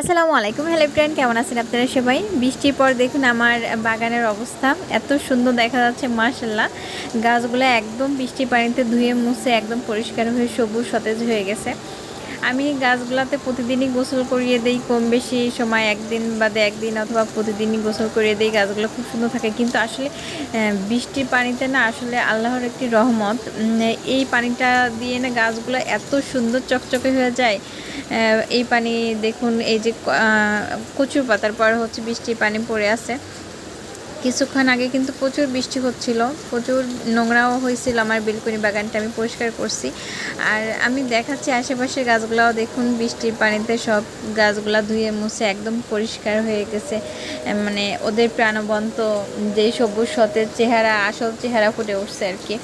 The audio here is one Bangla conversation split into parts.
আসসালামু আলাইকুম হ্যালো ফ্রেন্ড কেমন আছেন আপনারা সবাই? বৃষ্টির পর দেখুন আমার বাগানের অবস্থা, এত সুন্দর দেখা যাচ্ছে মার্শাল্লাহ গাছগুলো একদম বৃষ্টির পানিতে ধুয়ে মুছে একদম পরিষ্কার হয়ে সবুজ সতেজ হয়ে গেছে। আমি গাছগুলোতে প্রতিদিনই গোসল করিয়ে দিই, কম বেশি সময় একদিন বাদে একদিন অথবা প্রতিদিনই গোসল করিয়ে দিই, গাছগুলো খুব সুন্দর থাকে। কিন্তু আসলে বৃষ্টির পানিতে না আসলে আল্লাহর একটি রহমত এই পানিটা দিয়ে না গাছগুলো এত সুন্দর চকচকে হয়ে যায়। এই পানি দেখুন, এই যে কচুর পাতার পর হচ্ছে বৃষ্টির পানি পড়ে আছে। কিছুক্ষণ আগে কিন্তু প্রচুর বৃষ্টি হচ্ছিল, প্রচুর নোংরাও হয়েছিল আমার বেলকনি বাগানটা আমি পরিষ্কার করছি। আর আমি দেখাচ্ছি আশেপাশের গাছগুলাও দেখুন, বৃষ্টির পানিতে সব গাছগুলা ধুয়ে মুছে একদম পরিষ্কার হয়ে গেছে। মানে ওদের প্রাণবন্ত যে সবুজ সতের চেহারা, আসল চেহারা ফুটে উঠছে আর কি।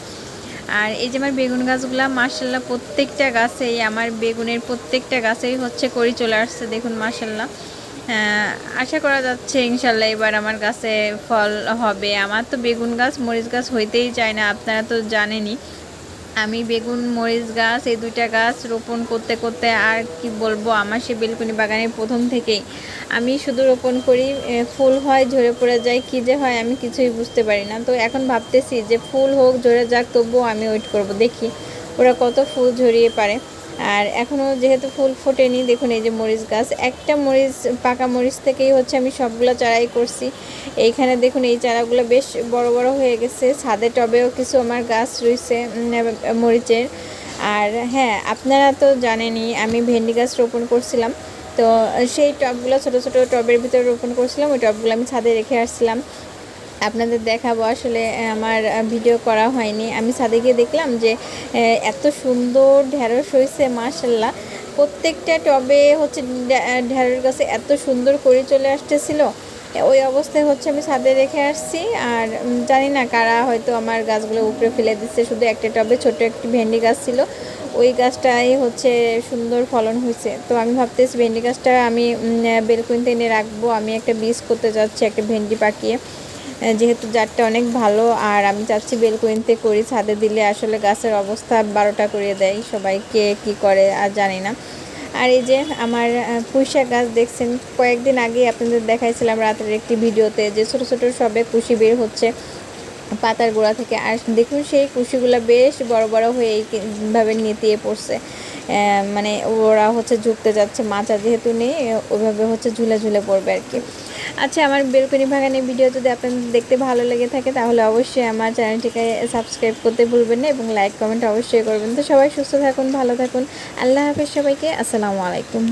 আর এই যে আমার বেগুন গাছগুলা মার্শাল্লাহ প্রত্যেকটা গাছেই, আমার বেগুনের প্রত্যেকটা গাছেই হচ্ছে করি চলে আসছে, দেখুন মার্শাল্লাহ আশা করা যাচ্ছে ইনশাল্লাহ এবার আমার গাছে ফল হবে। আমার তো বেগুন গাছ, মরিচ গাছ হইতেই চায় না, আপনারা তো জানেনই। আমি বেগুন, মরিচ গাছ, এই দুইটা গাছ রোপণ করতে করতে আর কি বলব, আমার সে বেলকুনি বাগানের প্রথম থেকেই। আমি শুধু রোপণ করি ফুল হয়, ঝরে পড়ে যায়, কী যে হয় আমি কিছুই বুঝতে পারি না। তো এখন ভাবতেছি যে ফুল হোক, ঝরে যাক, তবুও আমি ওয়েট করব, দেখি। ওরা কত ফুল ঝরিয়ে পারে। আর এখনও যেহেতু ফুল ফোটেনি, দেখুন এই যে মরিচ গাছ, একটা মরিচ, পাকা মরিচ থেকেই হচ্ছে আমি সবগুলো চারাই করছি। এইখানে দেখুন এই চারাগুলো বেশ বড় বড় হয়ে গেছে, ছাদে টবেও কিছু আমার গাছ রয়েছে মরিচের। আর হ্যাঁ আপনারা তো জানেনই, আমি ভেন্ডি গাছ রোপণ করছিলাম। তো সেই টবগুলো ছোট ছোট টবের ভিতরে রোপণ করছিলাম, ওই টবগুলো আমি ছাদে রেখে আসছিলাম। আপনাদের দেখাবো। আসলে আমার ভিডিও করা হয়নি। আমি ছাদে গিয়ে দেখলাম যে এত সুন্দর ঢ্যাঁড়স হয়েছে মাশাল্লাহ প্রত্যেকটা টবে হচ্ছে ঢ্যাঁড়স গাছে এত সুন্দর করে চলে আসতেছিল। ওই অবস্থায় হচ্ছে আমি ছাদে রেখে আসছি। আর জানি না কারা হয়তো আমার গাছগুলো উপরে ফেলে দিচ্ছে। শুধু একটা টবে ছোট একটি ভেন্ডি গাছ ছিল। ওই গাছটাই হচ্ছে সুন্দর ফলন হয়েছে। তো আমি ভাবতেছি ভেন্ডি গাছটা আমি বেলকুনিতে এনে রাখব। আমি একটা বীজ করতে যাচ্ছি, একটা ভেন্ডি পাকিয়ে। যেহেতু জারটা অনেক ভালো, আর আমি চাচ্ছি বেলকুনিতে করি, ছাদে দিলে আসলে গাছের অবস্থা বারোটা করে দেয় সবাইকে কি করে আর জানি না। আর এই যে আমার পুঁইশাক গাছ দেখছেন, কয়েকদিন আগে আপনাদের দেখাইছিলাম রাতের একটি ভিডিওতে যে ছোট ছোট সবে কুশি বের হচ্ছে পাতার গোড়া থেকে, আর দেখুন সেই কুশিগুলো বেশ বড় বড় হয়ে এইভাবে নেতিয়ে পড়ছে। মানে ওরা হচ্ছে ঝুঁকতে যাচ্ছে, মাচা যেহেতু নেই ওইভাবে হচ্ছে ঝুলে ঝুলে পড়বে আর কি। আচ্ছা আমার বেলকনি বাগানের ভিডিও যদি আপনাদের দেখতে ভালো লেগে থাকে, তাহলে অবশ্যই আমার চ্যানেলটিকে সাবস্ক্রাইব করতে ভুলবেন না এবং লাইক কমেন্ট অবশ্যই করবেন। তো সবাই সুস্থ থাকুন, ভালো থাকুন। আল্লাহ হাফেজ সবাইকে, আসসালামু আলাইকুম।